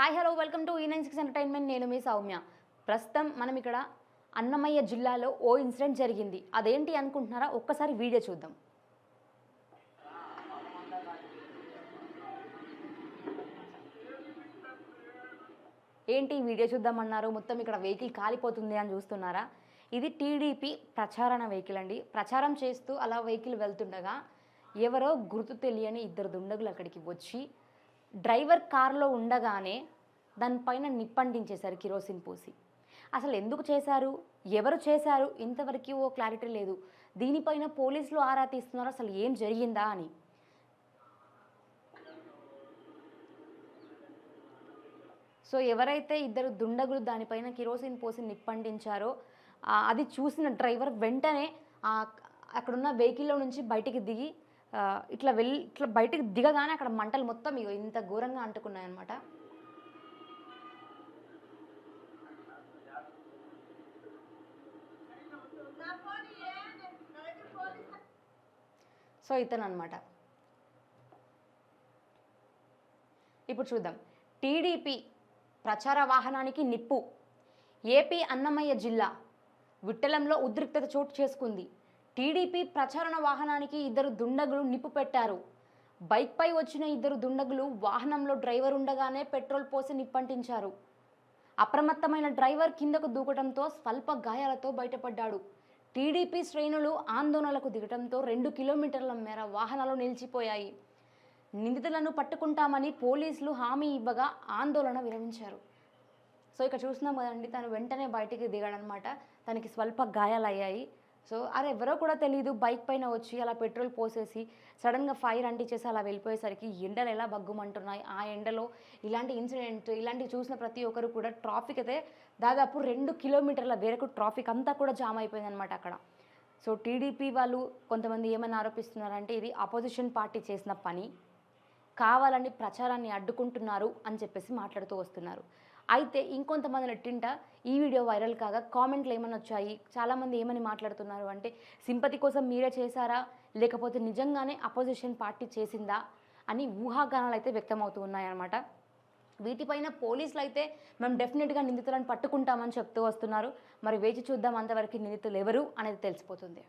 Hi hello welcome to ఈ nine six entertainment నేను మీ సౌమ్య. ప్రస్తుతం మనం ఇక్కడ అన్నమయ్య జిల్లాలో ఓ ఇన్సిడెంట్ జరిగింది. అదేంటి అనుకుంటున్నారా? ఒక్కసారి వీడియో చూద్దాం. ఏంటి వీడియో చూద్దామన్నారు? మొత్తం ఇక్కడ వెహికల్ కాలిపోతుంది అని చూస్తున్నారా? ఇది టీడీపీ ప్రచారణ వెహికల్ అండి. ప్రచారం చేస్తూ అలా వెహికల్ వెళ్తుండగా ఎవరో గుర్తు తెలియని ఇద్దరు దుండగులు అక్కడికి వచ్చి డ్రైవర్ కారులో ఉండగానే దానిపైన నిప్పండించేశారు కిరోసిన్ పోసి. అసలు ఎందుకు చేశారు? ఎవరు చేశారు? ఇంతవరకు ఓ క్లారిటీ లేదు. దీనిపైన పోలీసులు ఆరా తీస్తున్నారు. అసలు ఏం జరిగిందా అని. సో ఎవరైతే ఇద్దరు దుండగులు దానిపైన కిరోసిన్ పోసి నిప్పంటించారో అది చూసిన డ్రైవర్ వెంటనే అక్కడున్న వెహికల్లో నుంచి బయటికి దిగి ఇట్లా వెళ్ళి ఇట్లా బయటకు దిగగానే అక్కడ మంటలు మొత్తం ఇగో ఇంత ఘోరంగా అంటుకున్నాయన్నమాట. సో ఇతను అనమాట ఇప్పుడు చూద్దాం. టీడీపీ ప్రచార వాహనానికి నిప్పు. ఏపీ అన్నమయ్య జిల్లా విట్టలంలో ఉద్రిక్తత చోటు చేసుకుంది. టీడీపీ ప్రచారణ వాహనానికి ఇద్దరు దుండగులు నిప్పు పెట్టారు. బైక్పై వచ్చిన ఇద్దరు దుండగులు వాహనంలో డ్రైవర్ ఉండగానే పెట్రోల్ పోసి నిప్పంటించారు. అప్రమత్తమైన డ్రైవర్ కిందకు దూకడంతో స్వల్ప గాయాలతో బయటపడ్డాడు. టీడీపీ శ్రేణులు ఆందోళనలకు దిగడంతో రెండు కిలోమీటర్ల మేర వాహనాలు నిలిచిపోయాయి. నిందితులను పట్టుకుంటామని పోలీసులు హామీ ఇవ్వగా ఆందోళన విరమించారు. సో ఇక్కడ చూస్తున్నాం కదండి తను వెంటనే బయటికి దిగాడనమాట. తనకి స్వల్ప గాయాలయ్యాయి. సో అది ఎవరో కూడా తెలియదు బైక్ పైన వచ్చి అలా పెట్రోల్ పోసేసి సడన్గా ఫైర్ అంటించేసి అలా వెళ్ళిపోయేసరికి ఎండలు ఎలా బగ్గుమంటున్నాయి ఆ ఎండలో ఇలాంటి ఇన్సిడెంట్ ఇలాంటివి చూసిన ప్రతి ఒక్కరు కూడా ట్రాఫిక్ అయితే దాదాపు రెండు కిలోమీటర్ల వేరకు ట్రాఫిక్ అంతా కూడా జామ్ అయిపోయిందనమాట అక్కడ. సో టీడీపీ వాళ్ళు కొంతమంది ఏమైనా ఆరోపిస్తున్నారంటే ఇది అపోజిషన్ పార్టీ చేసిన పని కావాలని ప్రచారాన్ని అడ్డుకుంటున్నారు అని చెప్పేసి మాట్లాడుతూ వస్తున్నారు. అయితే ఇంకొంతమంది నెట్టింట ఈ వీడియో వైరల్ కాగా కామెంట్లు ఏమని వచ్చాయి? చాలామంది ఏమని మాట్లాడుతున్నారు అంటే సింపతి కోసం మీరే చేశారా? లేకపోతే నిజంగానే అపోజిషన్ పార్టీ చేసిందా? అని ఊహాగానాలు అయితే వ్యక్తమవుతూ ఉన్నాయన్నమాట. వీటిపైన పోలీసులు అయితే మేము డెఫినెట్గా నిందితులను పట్టుకుంటామని చెప్తూ వస్తున్నారు. మరి వేచి చూద్దాం అంతవరకు నిందితులు ఎవరు అనేది తెలిసిపోతుంది.